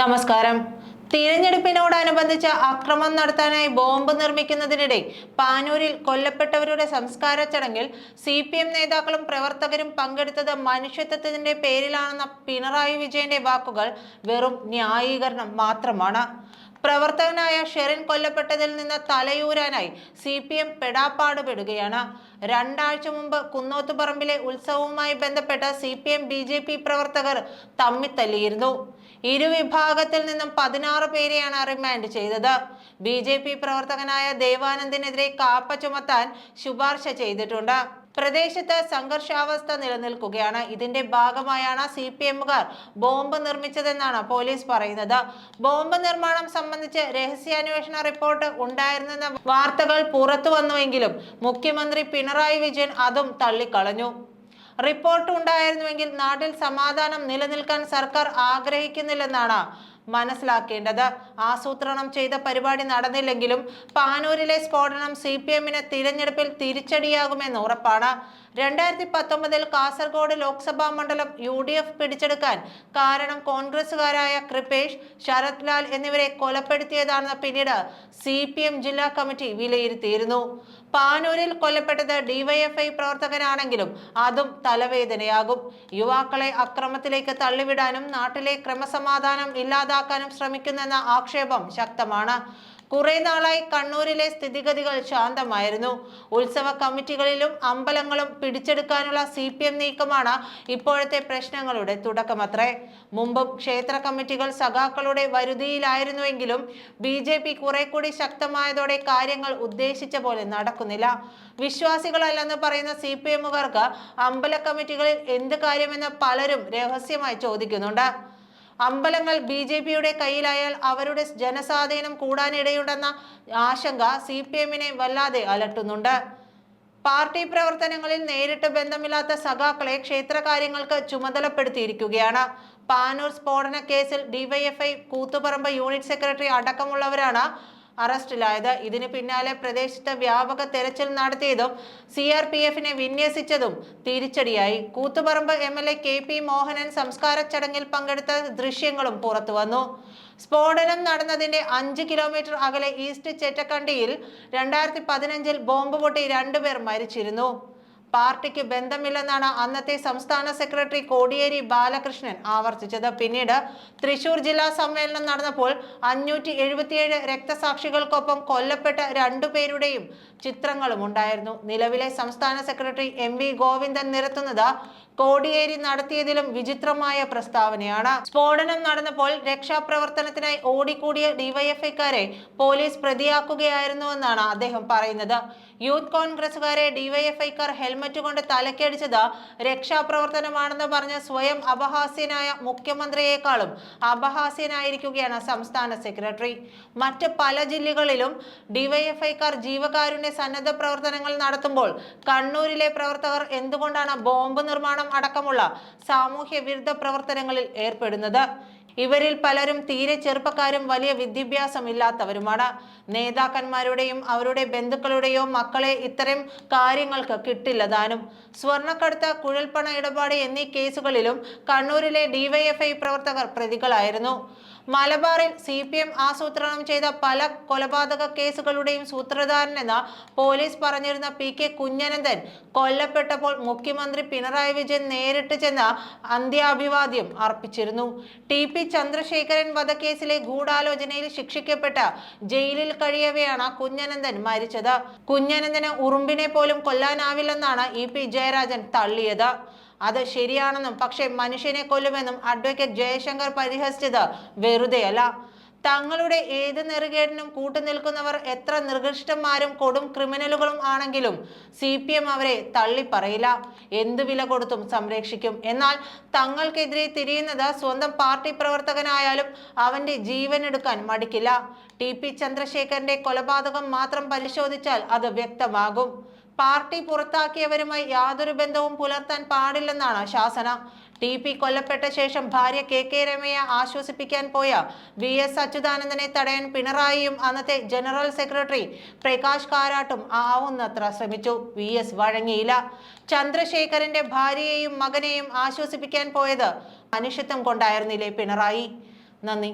നമസ്കാരം. തിരഞ്ഞെടുപ്പിനോടനുബന്ധിച്ച് അക്രമം നടത്താനായി ബോംബ് നിർമ്മിക്കുന്നതിനിടെ പാനൂരിൽ കൊല്ലപ്പെട്ടവരുടെ സംസ്കാര ചടങ്ങിൽ സി പി എം നേതാക്കളും പ്രവർത്തകരും പങ്കെടുത്തത് മനുഷ്യത്വത്തിന്റെ പേരിലാണെന്ന പിണറായി വിജയന്റെ വാക്കുകൾ വെറും ന്യായീകരണം മാത്രമാണ്. പ്രവർത്തകനായ ഷെറിൻ കൊല്ലപ്പെട്ടതിൽ നിന്ന് തലയൂരാനായി സി പി എം പെടാപ്പാടുപെടുകയാണ്. രണ്ടാഴ്ച മുമ്പ് കുന്നോത്തുപറമ്പിലെ ഉത്സവവുമായി ബന്ധപ്പെട്ട C P M B J P പ്രവർത്തകർ തമ്മിത്തല്ലിയിരുന്നു ഇരുവിഭാഗത്തിൽ നിന്നും പതിനാറ് പേരെയാണ് റിമാൻഡ് ചെയ്തത്. ബി ജെ പി പ്രവർത്തകനായ ദേവാനന്ദിനെതിരെ കാപ്പ ചുമത്താൻ ശുപാർശ ചെയ്തിട്ടുണ്ട്. പ്രദേശത്ത് സംഘർഷാവസ്ഥ നിലനിൽക്കുകയാണ്. ഇതിന്റെ ഭാഗമായാണ് സി പി എമ്മുകാർ ബോംബ് നിർമ്മിച്ചതെന്നാണ് പോലീസ് പറയുന്നത്. ബോംബ് നിർമ്മാണം സംബന്ധിച്ച് രഹസ്യാന്വേഷണ റിപ്പോർട്ട് ഉണ്ടായിരുന്നെന്ന വാർത്തകൾ പുറത്തു വന്നുവെങ്കിലും മുഖ്യമന്ത്രി പിണറായി വിജയൻ അതും തള്ളിക്കളഞ്ഞു. റിപ്പോർട്ട് ഉണ്ടായിരുന്നുവെങ്കിൽ നാട്ടിൽ സമാധാനം നിലനിൽക്കാൻ സർക്കാർ ആഗ്രഹിക്കുന്നില്ലെന്നാണ് മനസ്സിലാക്കേണ്ടത്. ആസൂത്രണം ചെയ്ത പരിപാടി നടന്നില്ലെങ്കിലും പാനൂരിലെ സ്ഫോടനം സി പി എമ്മിന് തിരഞ്ഞെടുപ്പിൽ തിരിച്ചടിയാകുമെന്ന് ഉറപ്പാണ്. രണ്ടായിരത്തി പത്തൊമ്പതിൽ കാസർഗോഡ് ലോക്സഭാ മണ്ഡലം യു ഡി എഫ് പിടിച്ചെടുക്കാൻ കാരണം കോൺഗ്രസുകാരായ കൃപേഷ് ശരത് ലാൽ എന്നിവരെ കൊലപ്പെടുത്തിയതാണെന്ന് പിന്നീട് സി പി എം ജില്ലാ കമ്മിറ്റി വിലയിരുത്തിയിരുന്നു. പാനൂരിൽ കൊല്ലപ്പെട്ടത് ഡിവൈഎഫ്ഐ പ്രവർത്തകനാണെങ്കിലും അതും തലവേദനയാകും. യുവാക്കളെ അക്രമത്തിലേക്ക് തള്ളിവിടാനും നാട്ടിലെ ക്രമസമാധാനം ഇല്ലാതാക്കാനും ശ്രമിക്കുന്നെന്ന ആക്ഷേപം ശക്തമാണ്. കുറെ നാളായി കണ്ണൂരിലെ സ്ഥിതിഗതികൾ ശാന്തമായിരുന്നു. ഉത്സവ കമ്മിറ്റികളിലും അമ്പലങ്ങളും പിടിച്ചെടുക്കാനുള്ള സി പി എം നീക്കമാണ് ഇപ്പോഴത്തെ പ്രശ്നങ്ങളുടെ തുടക്കമത്രേ. മുമ്പും ക്ഷേത്ര കമ്മിറ്റികൾ സഖാക്കളുടെ വരുതിയിലായിരുന്നുവെങ്കിലും ബി ജെ പി കുറെ കൂടി ശക്തമായതോടെ കാര്യങ്ങൾ ഉദ്ദേശിച്ച പോലെ നടക്കുന്നില്ല. വിശ്വാസികളല്ലെന്ന് പറയുന്ന സി പി എമ്മുകാർക്ക് അമ്പല കമ്മിറ്റികളിൽ എന്ത് കാര്യമെന്ന് പലരും രഹസ്യമായി ചോദിക്കുന്നുണ്ട്. അമ്പലങ്ങൾ ബി ജെ പിയുടെ കയ്യിലായാൽ അവരുടെ ജനസ്വാധീനം കൂടാനിടയുണ്ടെന്ന ആശങ്ക സി പി എമ്മിനെ വല്ലാതെ അലട്ടുന്നുണ്ട്. പാർട്ടി പ്രവർത്തനങ്ങളിൽ നേരിട്ട് ബന്ധമില്ലാത്ത സഖാക്കളെ ക്ഷേത്രകാര്യങ്ങൾക്ക് ചുമതലപ്പെടുത്തിയിരിക്കുകയാണ്. പാനൂർ സ്ഫോടന കേസിൽ ഡിവൈഎഫ്ഐ കൂത്തുപറമ്പ് യൂണിറ്റ് സെക്രട്ടറി അടക്കമുള്ളവരാണ് അറസ്റ്റിലായത്. ഇതിന് പിന്നാലെ പ്രദേശത്ത് വ്യാപക തെരച്ചിൽ നടത്തിയതും സി ആർ പി എഫിനെ വിന്യസിച്ചതും തിരിച്ചടിയായി. Koothuparamba M L A K P Mohanan സംസ്കാര ചടങ്ങിൽ പങ്കെടുത്ത ദൃശ്യങ്ങളും പുറത്തുവന്നു സ്ഫോടനം നടന്നതിന്റെ അഞ്ച് കിലോമീറ്റർ അകലെ ഈസ്റ്റ് ചെറ്റക്കണ്ടിയിൽ രണ്ടായിരത്തി പതിനഞ്ചിൽ ബോംബ് പൊട്ടി രണ്ടുപേർ മരിച്ചിരുന്നു. പാർട്ടിക്ക് ബന്ധമില്ലെന്നാണ് അന്നത്തെ സംസ്ഥാന സെക്രട്ടറി കോടിയേരി ബാലകൃഷ്ണൻ ആവർത്തിച്ചത്. പിന്നീട് തൃശൂർ ജില്ലാ സമ്മേളനം നടന്നപ്പോൾ അഞ്ഞൂറ്റി എഴുപത്തിയേഴ് രക്തസാക്ഷികൾക്കൊപ്പം കൊല്ലപ്പെട്ട രണ്ടുപേരുടെയും ചിത്രങ്ങളും ഉണ്ടായിരുന്നു. നിലവിലെ സംസ്ഥാന സെക്രട്ടറി എം വി ഗോവിന്ദൻ നിരത്തുന്നത് കോടിയേരി നടത്തിയതിലും വിചിത്രമായ പ്രസ്താവനയാണ്. സ്ഫോടനം നടന്നപ്പോൾ രക്ഷാപ്രവർത്തനത്തിനായി ഓടിക്കൂടിയ ഡിവൈഎഫ്ഐക്കാരെ പോലീസ് പ്രതിയാക്കുകയായിരുന്നുവെന്നാണ് അദ്ദേഹം പറയുന്നത്. യൂത്ത് കോൺഗ്രസുകാരെ ഡിവൈഎഫ്ഐക്കാർ ഹെൽമറ്റ് കൊണ്ട് തലക്കടിച്ചത് രക്ഷാപ്രവർത്തനമാണെന്ന് പറഞ്ഞ സ്വയം അപഹാസ്യനായ മുഖ്യമന്ത്രിയെക്കാളും അപഹാസ്യനായിരിക്കുകയാണ് സംസ്ഥാന സെക്രട്ടറി. മറ്റ് പല ജില്ലകളിലും ഡിവൈഎഫ്ഐക്കാർ ജീവകാരുണ്യ സന്നദ്ധ പ്രവർത്തനങ്ങൾ നടത്തുമ്പോൾ കണ്ണൂരിലെ പ്രവർത്തകർ എന്തുകൊണ്ടാണ് ബോംബ് നിർമ്മാണം അടക്കമുള്ള സാമൂഹ്യ വിരുദ്ധ പ്രവർത്തനങ്ങളിൽ ഏർപ്പെടുന്നത്? ഇവരിൽ പലരും തീരെ ചെറുപ്പക്കാരും വലിയ വിദ്യാഭ്യാസം ഇല്ലാത്തവരുമാണ് നേതാക്കന്മാരുടെയും അവരുടെ ബന്ധുക്കളുടെയോ മക്കളെ ഇത്തരം കാര്യങ്ങൾക്ക് കിട്ടില്ലതാനും സ്വർണക്കടത്ത് കുഴൽപ്പണ ഇടപാട് എന്നീ കേസുകളിലും കണ്ണൂരിലെ ഡിവൈഎഫ്ഐ പ്രവർത്തകർ പ്രതികളായിരുന്നു. മലബാറിൽ സി പി എം ആസൂത്രണം ചെയ്ത പല കൊലപാതക കേസുകളുടെയും സൂത്രധാരനെന്ന് പോലീസ് പറഞ്ഞിരുന്ന പി കെ കുഞ്ഞനന്ദൻ കൊല്ലപ്പെട്ടപ്പോൾ മുഖ്യമന്ത്രി പിണറായി വിജയൻ നേരിട്ട് ചെന്ന് അന്ത്യാഭിവാദ്യം അർപ്പിച്ചിരുന്നു. ടി പി ചന്ദ്രശേഖരൻ വധക്കേസിലെ ഗൂഢാലോചനയിൽ ശിക്ഷിക്കപ്പെട്ട ജയിലിൽ കഴിയവെയാണ് കുഞ്ഞനന്ദൻ മരിച്ചത്. കുഞ്ഞനന്ദന് ഉറുമ്പിനെ പോലും കൊല്ലാനാവില്ലെന്നാണ് ഇ പി ജയരാജൻ തള്ളിയത്. അത് ശരിയാണെന്നും പക്ഷേ മനുഷ്യനെ കൊല്ലുമെന്നും അഡ്വക്കേറ്റ് ജയശങ്കർ പരിഹസിച്ചത് വെറുതെയല്ല. തങ്ങളുടെ ഏത് നെറുകേടിനും കൂട്ടുനിൽക്കുന്നവർ എത്ര നിർഘിഷ്ടന്മാരും കൊടും ക്രിമിനലുകളും ആണെങ്കിലും സി പി എം അവരെ തള്ളിപ്പറയില്ല. എന്തു വില കൊടുത്തും സംരക്ഷിക്കും. എന്നാൽ തങ്ങൾക്കെതിരെ തിരിയുന്നത് സ്വന്തം പാർട്ടി പ്രവർത്തകനായാലും അവന്റെ ജീവൻ എടുക്കാൻ മടിക്കില്ല. ടി പി ചന്ദ്രശേഖരന്റെ കൊലപാതകം മാത്രം പരിശോധിച്ചാൽ അത് വ്യക്തമാകും. പാർട്ടി പുറത്താക്കിയവരുമായി യാതൊരു ബന്ധവും പുലർത്താൻ പാടില്ലെന്നാണ് ശാസന. ടി പി കൊല്ലപ്പെട്ട ശേഷം ഭാര്യ കെ കെ രമയെ ആശ്വസിപ്പിക്കാൻ പോയ വി എസ് അച്യുതാനന്ദനെ തടയാൻ പിണറായിയും അന്നത്തെ ജനറൽ സെക്രട്ടറി പ്രകാശ് കാരാട്ടും ആവുന്നത്ര ശ്രമിച്ചു. വി എസ് വഴങ്ങിയില്ല. ചന്ദ്രശേഖരന്റെ ഭാര്യയെയും മകനെയും ആശ്വസിപ്പിക്കാൻ പോയത് മനുഷ്യത്വം കൊണ്ടായിരുന്നില്ലേ പിണറായി? നന്ദി.